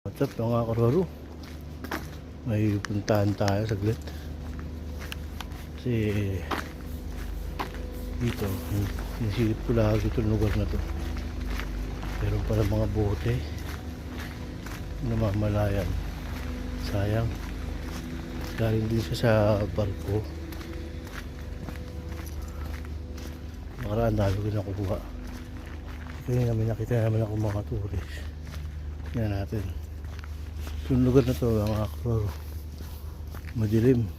What's up mga karoro? May puntahan tayo saglit. Kasi dito, sinisipip ko lagi itong lugar na to. Meron pala mga bote namamalayan. Sayang. Galing din siya sa barko. Nakaraan dami ko nakuha. Kaya namin nakita naman ako mga turis. Tingnan natin. Yung lugar na to, mga kroro. Madilim.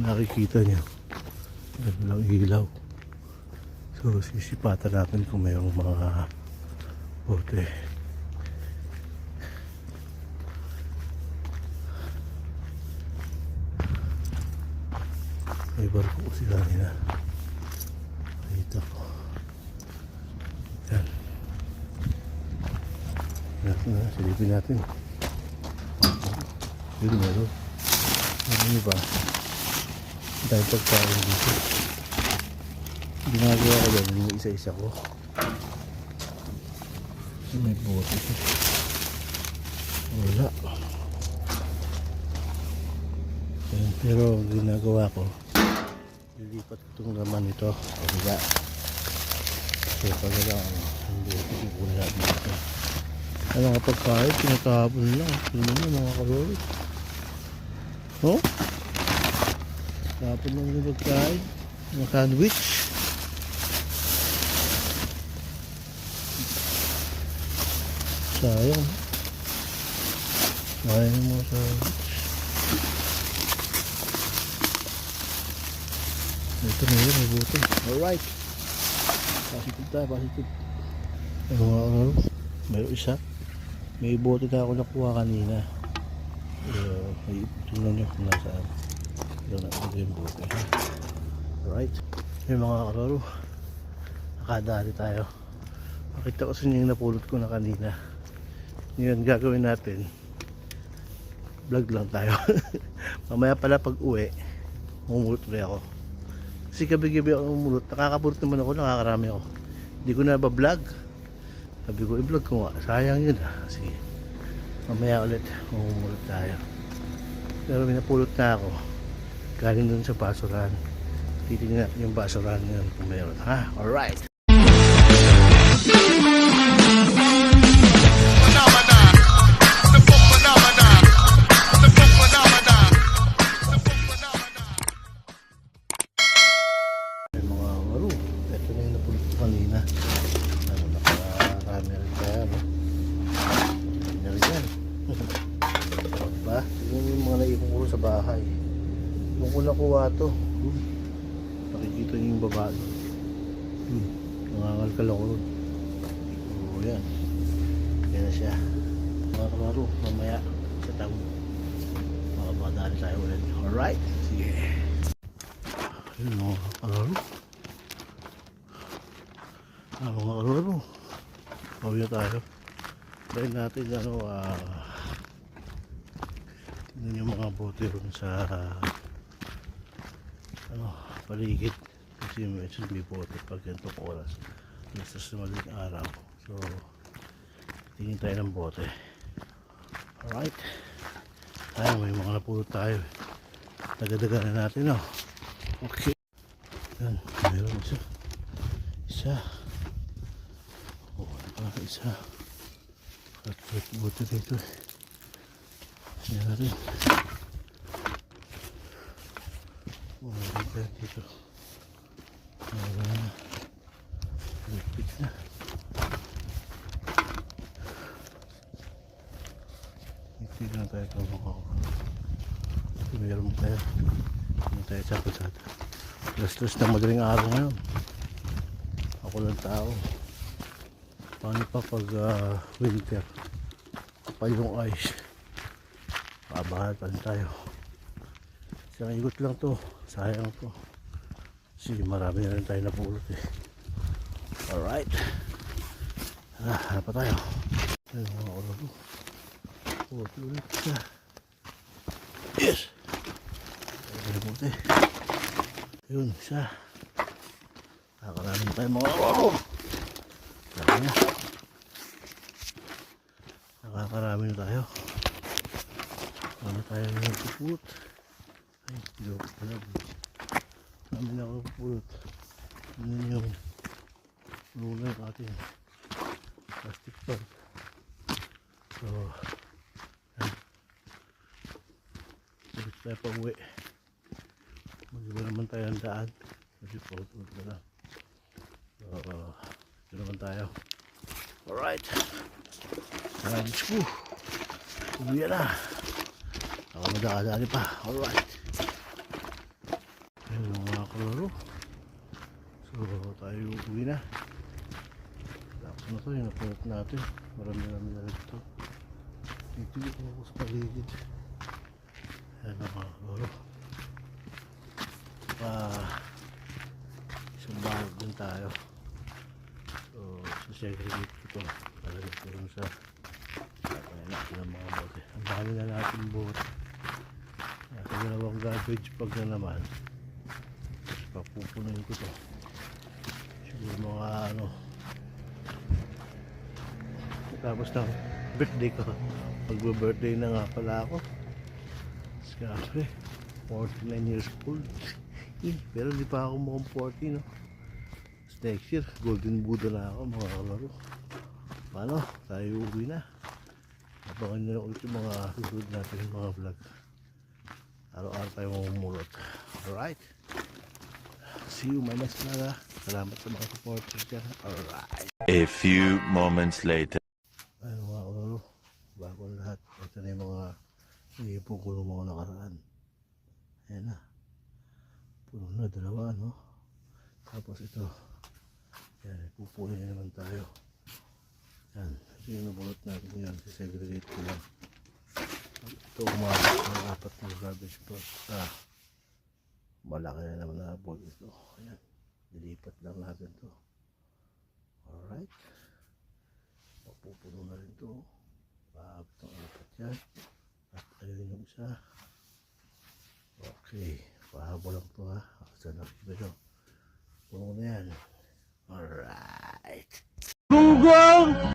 Nakikita niyo. Ano lang ilaw. So, sisipatan natin kung mayroong mga bote. May barko ko sila nila. Nakita ko. Yan. Na, silipin natin. Yun meron. Ano nyo ba? Dahil pagkain dito. Ginagawa ko yan, yung isa-isa ko. May bote. Wala. Ayan, pero ang ginagawa ko, lilipat ko itong laman ito. Pagka. Pag lang, hindi ko kukunin dito. Ano nga pagkain, pinatapon lang. Tingnan mo mga kalori. Oh? Tapon lang yung pagkain. Mga sandwich. Sayang. Sayang mo sandwich. Ito na yun, may buto. Alright. Positive tayo, positive. Ano nga, ano? Mayroon isa. May bote na ako nakuha kanina. Uh, may tingnan nyo kung nasaan. Ito na ito yung bote. Alright. May mga kararo. Nakadali tayo. Makita ko sa inyo yung napulot ko na kanina. Ngayon gagawin natin. Vlog lang tayo. Mamaya pala pag uwi, umulot ulit ako. Kasi gabi-gabi ako umulot. Nakakapulot naman ako, nakakarami ako. Hindi ko na ba-vlog. Sabi ko, i-vlog ko nga. Sayang yun ah. Sige. Mamaya ulit, umulot tayo. Pero minapulot na ako. Galing dun sa basuran. Titingnan natin yung basuran ngayon kung mayroon. Ha? Alright. phenomena. The bahay. Nakuha to. Hmm. Nakikita niyo yung babae. Hmm. Nangangalkal ako ron. Oo, yan. Yan na siya. Mga kamaro, mamaya sa tamo. Makabadali tayo ulit. Alright? Sige. Ayun mga kalaro. Ah, mga kalaro. Bawi na tayo. Dahil natin ano, ah, tingnan yung mga bote ron sa ano, paligid. Kasi may may bote pag ganitong oras. Basta sa maling araw. So, tingin tayo ng bote. Alright. Tayo, may mga napulot tayo. Dagadagan na natin, no? Okay. Yan, meron isa. Isa. Oh, ano isa. At buti dito eh. Oh, meron pa yan dito. Meron na. Lipit na. Ito lang tayo kung ako. Meron tayo. Hindi tayo sa pasada. Lastos na madaling araw ngayon. Ako lang tao. Paano pa pag ah, winter? Pa yung ice. Pabahan pa rin tayo. Isang ikot lang to. Sayang to. Kasi marami na rin tayo napulot eh. Alright. Ah, hanap pa tayo. Ayun mga ulo ko. Puti ulit siya. Yes! Ayun puti. Yun, siya. Nakakaraming tayo mga oh! Laki niya. Nakaka Nakarami na tayo. Tayo ng pupulot? Ay, joke pala. Marami na ako pupulot. Ano yung lula yung ating plastic bag. So, yan. Ulit tayo pa uwi. Mag-iba naman tayo ang daan. Kasi pulot na lang. So, ito naman tayo. Alright. Alright, let's go. Uwi na. Ako madakadali pa. Alright. Ayun ang mga kalaro. So, tayo uwi na. Tapos na to, yung napulot natin. Marami-rami na rin ito. Dito yung ako sa paligid. Ayan ang mga kalaro. Pa, isang bahag din tayo. So, sasegregate ko ito. Talaga ito rin sa ang mga bote. Dami na natin bote. Dalawang garbage bag na naman. Tapos papupunin ko to. Siguro mga ano. Tapos ng birthday ko. Magbe-birthday na nga pala ako. Siyempre, 49 years old. Eh, pero di pa ako mukhang 40, no? Tapos next year, golden Buddha na ako, mga kalaro. Paano? Tayo uwi na. Abangan nyo na ulit mga susunod natin mga vlog. Araw-araw tayo mamumulot. Alright? See you my next vlog. Salamat sa mga supporters dyan. Alright. A few moments later. Ayun mga kalaro. Bago lahat. Ito na yung mga iipong ko ng mga nakaraan. Ayan na. Puno na dalawa no. Tapos ito. Yan. Pupulin na naman tayo. Yan. Ito yung nabulot natin yan. Sisegregate ko lang. Ito umabot ng apat na garbage box. Ah. Malaki na naman na box ito. Ayan. Dilipat lang natin to. Alright. Mapupuno na rin to. Paabot ang apat yan. At ayun yung isa. Okay. Pahabo lang to ha. Saan nakikita nyo? Puno na yan. Alright. Google!